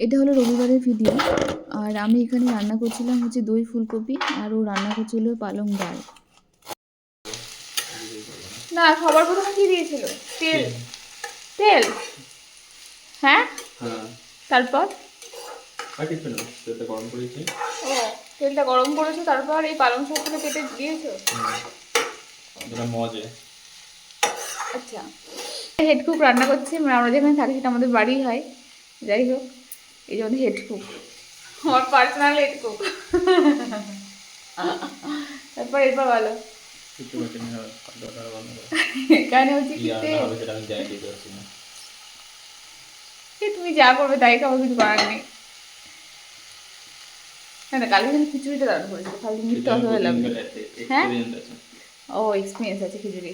এটা হলো রবিবারের ভিডিও আর আমি এখানে রান্না করছিলাম হচ্ছে দই ফুলকপি আর ও রান্না করছিল পালং ডাল। না সবার প্রথমে কি দিয়েছিল? তেল। তেল। হ্যাঁ? হ্যাঁ। তারপর? গরম করেছি। ও তেলটা গরম করেছ তারপর এই পালং শাকগুলো কেটে দিয়েছ? আচ্ছা। হেড কুক রান্না করছি মানে আমরা যেখানে থাকি সেটা আমাদের বাড়ি হয়। যাই হোক। এই যে আমাদের হেড কুক আমার পার্সোনাল হেড কুক তারপর এরপর এখানে হচ্ছে কি এ তুমি যা করবে তাই খাব কিছু করার নেই। না না কালকে কিন্তু খিচুড়িটা দারুণ করেছিল কালকে মিথ্যে অত হয়ে হ্যাঁ? ও এক্সপিরিয়েন্স আছে খিচুড়ি।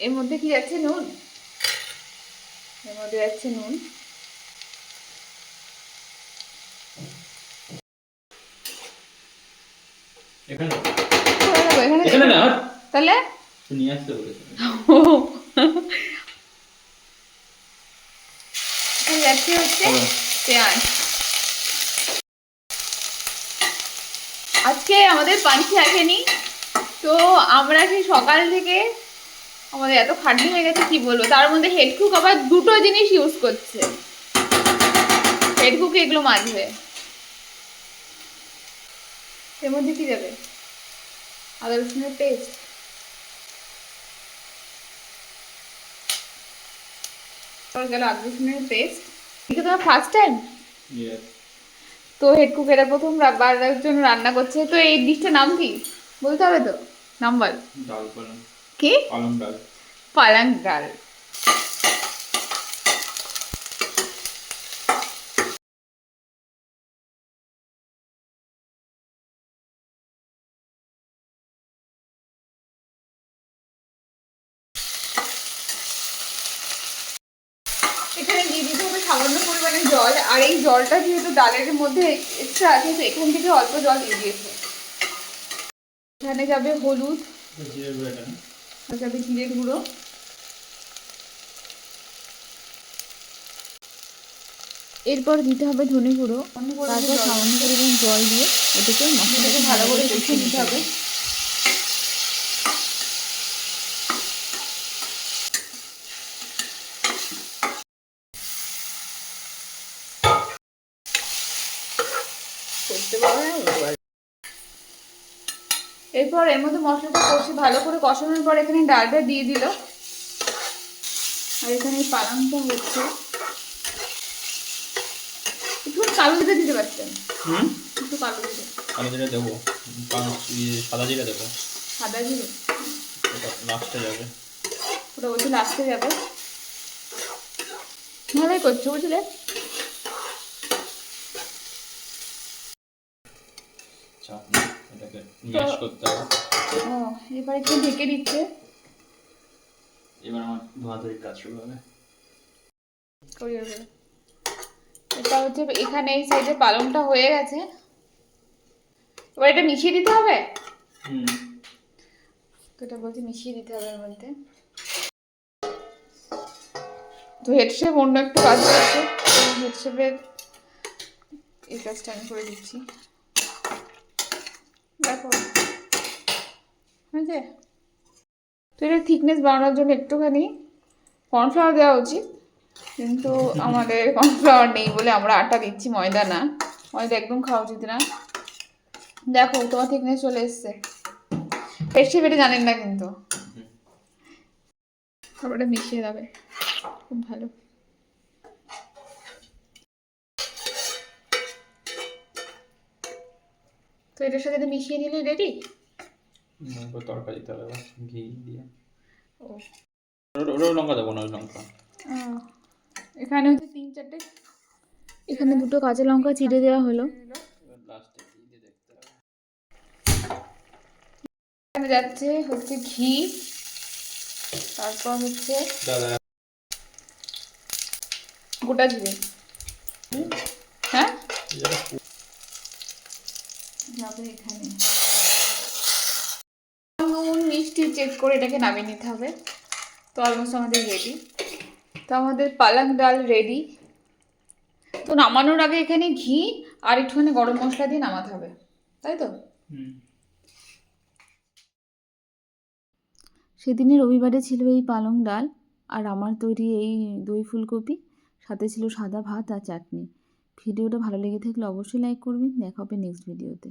এর মধ্যে কি যাচ্ছে নুন? এর মধ্যে যাচ্ছে নুন। এখানে? এখানে এখানে না? তাহলে? নিয়ে আসতে বলেছিস। ও। হচ্ছে পেঁয়াজ। আজকে আমাদের পাঞ্চি আসেনি। তো আমরা সেই সকাল থেকে আমাদের এত খাটনি হয়ে গেছে কি বলব? তার মধ্যে হেডকুক আবার দুটো জিনিস ইউজ করছে। হেডকুক এগুলো মাজবে। এর মধ্যে কি যাবে? আদা রসুনের পেস্ট তারপর গেল আদা রসুনের পেস্ট এটা তোমার ফার্স্ট টাইম ইয়েস তো হেড কুক এটা প্রথম বার জন্য রান্না করছে। তো এই ডিশটার নাম কি? বলতে হবে তো? নাম্বার? ডাল পালং। কি? পালং ডাল। পালাং ডাল। এখানে দিয়ে দিতে হবে সামান্য পরিমাণে জল আর এই জলটা যেহেতু ডালের মধ্যে এক্সট্রা আছে তো এখান থেকে অল্প জল দিয়ে দিয়েছে। এখানে যাবে হলুদ জিরে যাবে জিরের গুঁড়ো। এরপর দিতে হবে ধনে গুঁড়ো। তারপর সামান্য পরিমাণ জল দিয়ে এটাকে মশলাটাকে ভালো করে কষিয়ে নিতে হবে করতে পারবে না বলতে পারবে। এরপর এর মধ্যে মশলাটা কষে ভালো করে কষানোর পর এখানে ডালটা দিয়ে দিল। আর এখানে এই পালামটা হচ্ছে। একটু কালো জিরে দিতে পারতেন। একটু কালো জিরে। কালো জিরে দেবো। ইয়ে সাদা জিরে দেবো। সাদা জিরে? লাস্টে যাবে। ওটা বলছে লাস্টে যাবে। ভালোই করছ বুঝলে চাপ না, ম্যাশ করতে হবে ও এবার একটু ঢেকে দিচ্ছে। এবার আমার ধোয়াধুয়ির কাজ শুরু হবে। এটা হচ্ছে এখানে এই সাইডে পালংটা হয়ে গেছে। এবার এটা মিশিয়ে দিতে হবে? হুম। তো এটা বলছে মিশিয়ে দিতে হবে এর মধ্যে। তো হেড শেপ অন্য একটু কাজ করছে। হেড শেপের এই কাজটা আমি করে দিচ্ছি। দেখো। তো এটা থিকনেস বাড়ানোর জন্য একটুখানি কর্নফ্লাওয়ার দেওয়া উচিত। কিন্তু আমাদের কর্নফ্লাওয়ার নেই বলে আমরা আটা দিচ্ছি ময়দা না। ময়দা একদম খাওয়া উচিত না। দেখো তোমার থিকনেস চলে এসছে। শেপ এটা জানেন না কিন্তু। তারপরে মিশিয়ে দেবে। খুব ভালো। এটার সাথে মিশিয়ে নিলে রেডি এরপর তরকা দিতে হবে এবার, ঘি দিয়ে। লঙ্কা দেবো না লঙ্কা। এখানে হচ্ছে তিন চারটে এখানে দুটো কাঁচা লঙ্কা চিড়ে দেওয়া হলো। এখানে যাচ্ছে হচ্ছে ঘি তারপর হচ্ছে গোটা জিরে। হ্যাঁ? যাবে এখানে। নুন মিষ্টি চেক করে এটাকে নামিয়ে নিতে হবে। তো অলমোস্ট আমাদের রেডি তো আমাদের পালং ডাল রেডি তো নামানোর আগে এখানে ঘি আর একটুখানি গরম মশলা দিয়ে নামাতে হবে। তাই তো? হুম। সেদিনে রবিবারে ছিল এই পালং ডাল আর আমার তৈরি এই দই ফুলকপি সাথে ছিল সাদা ভাত আর চাটনি। ভিডিওটা ভালো লেগে থাকলে অবশ্যই লাইক করবেন। দেখা হবে নেক্সট ভিডিওতে